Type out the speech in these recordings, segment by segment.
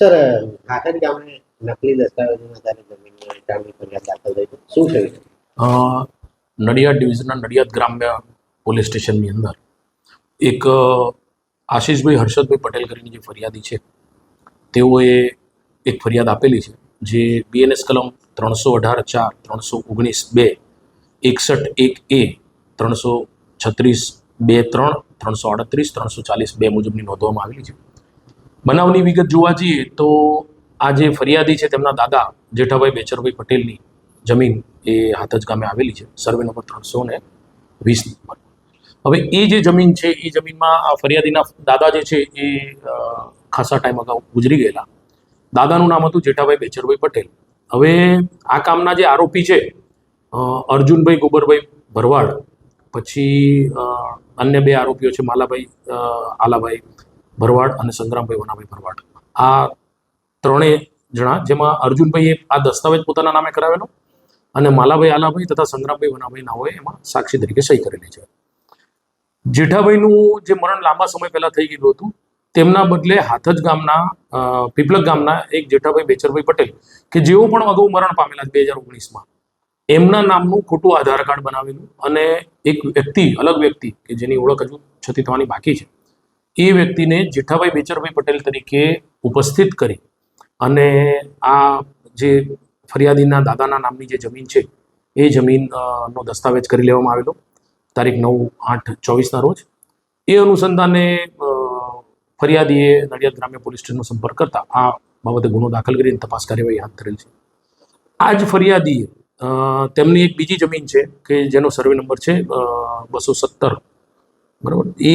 Sir હાથર ગામે નકલી દસ્તાવેજોના આધારે જમીનની વેચાણની ફરિયાદ દાખલ થઈ શું થયું? નડિયાદ ડિવિઝનના નડિયાદ ગ્રામ્ય પોલીસ સ્ટેશનની અંદર એક આશીષભાઈ હર્ષદભાઈ પટેલ કરીને જે ફરિયાદી છે, તેઓએ એક ફરિયાદ આપેલી છે, જે બીએનએસ કલમ ત્રણસો અઢાર ચાર, ત્રણસો ઓગણીસ બે, એકસઠ એક એ, ત્રણસો છત્રીસ બે ત્રણ, ત્રણસો આડત્રીસ, ત્રણસો ચાલીસ બે મુજબની નોંધવામાં આવેલી છે. બનાવની વિગત જોવા જઈએ તો આ જે ફરિયાદી છે તેમના દાદા જેઠાભાઈ બેચરભાઈ પટેલની જમીન એ હાથજ ગામે આવેલી છે. સર્વે નંબર ત્રણસો ને વીસ નંબર. હવે એ જે જમીન છે, એ જમીનમાં આ ફરિયાદીના દાદા જે છે એ ખાસા ટાઈમ અગાઉ ગુજરી ગયેલા. દાદાનું નામ હતું જેઠાભાઈ બેચરભાઈ પટેલ. હવે આ કામના જે આરોપી છે અર્જુનભાઈ ગોબરભાઈ ભરવાડ, પછી અન્ય બે આરોપીઓ છે, માલાભાઈ આલાભાઈ ભરવાડ અને સંગ્રામભાઈ વનાભાઈ ભરવાડ. આ ત્રણેય જણા, જેમાં અર્જુનભાઈએ આ દસ્તાવેજ પોતાના નામે કરાવેલો અને માલાભાઈ આલાભાઈ તથા સંગ્રામભાઈ વનાભાઈ નાઓએ એમાં સાક્ષી તરીકે સહી કરેલી છે. જેઠાભાઈનું જે મરણ લાંબા સમય પહેલા થઈ ગયેલું હતું, તેમના બદલે હાથજ ગામના પીપલક ગામના એક જેઠાભાઈ બેચરભાઈ પટેલ, કે જેઓ પણ અગાઉ મરણ પામેલા બે હજાર ઓગણીસમાં. એમના નામનું ખોટું આધાર કાર્ડ બનાવેલું અને એક વ્યક્તિ, અલગ વ્યક્તિ, કે જેની ઓળખ હજુ છતી થવાની બાકી છે. એ વ્યક્તિને જેઠાભાઈ બેચરભાઈ પટેલ તરીકે ઉપસ્થિત કરી અને આ જે ફરિયાદીના દાદાના નામની જે જમીન છે, એ જમીન નો દસ્તાવેજ કરી લેવામાં આવેલો. તારીખ નવ આઠ ચોવીસના રોજ. એ અનુસંધાને ફરિયાદીએ નડિયાદ ગ્રામ્ય પોલીસ સ્ટેશનનો સંપર્ક કરતા આ બાબતે ગુનો દાખલ કરીને તપાસ કાર્યવાહી હાથ ધરેલ છે. આ જ ફરિયાદીએ તેમની એક બીજી જમીન છે, કે જેનો સર્વે નંબર છે બસો સત્તર બરાબર? એ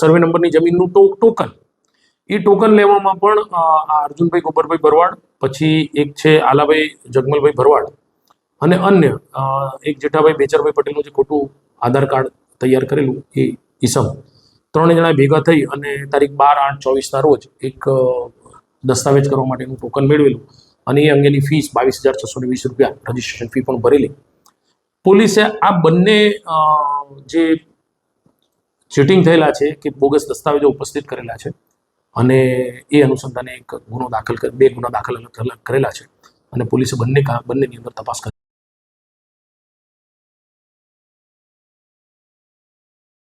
સર્વે નંબરની જમીનનું ટોકન. એ ટોકન લેવામાં પણ અર્જુનભાઈ ગોબરભાઈ ભરવાડ પછી એક છે આલાભાઈ જગમલભાઈ ભરવાડ, અને અન્ય એક જેઠાભાઈ બેચરભાઈ પટેલનું જે ખોટું આધાર કાર્ડ તૈયાર કરેલું એ ઈસમ. ત્રણે જણા ભેગા થઈ અને તારીખ બાર આઠ ચોવીસના રોજ એક દસ્તાવેજ કરવા માટેનું ટોકન મેળવેલું અને એ અંગેની ફીસ બાવીસ હજાર છસો ને વીસ રૂપિયા રજિસ્ટ્રેશન ફી પણ ભરેલી. પોલીસે આ બંને જે ચીટિંગ થયેલા છે કે બોગસ દસ્તાવેજો ઉપસ્થિત કરેલા છે અને એ અનુસંધાને એક ગુનો દાખલ બે ગુના દાખલ અલગ કરેલા છે અને પોલીસે બંને બંનેની અંદર તપાસ કરી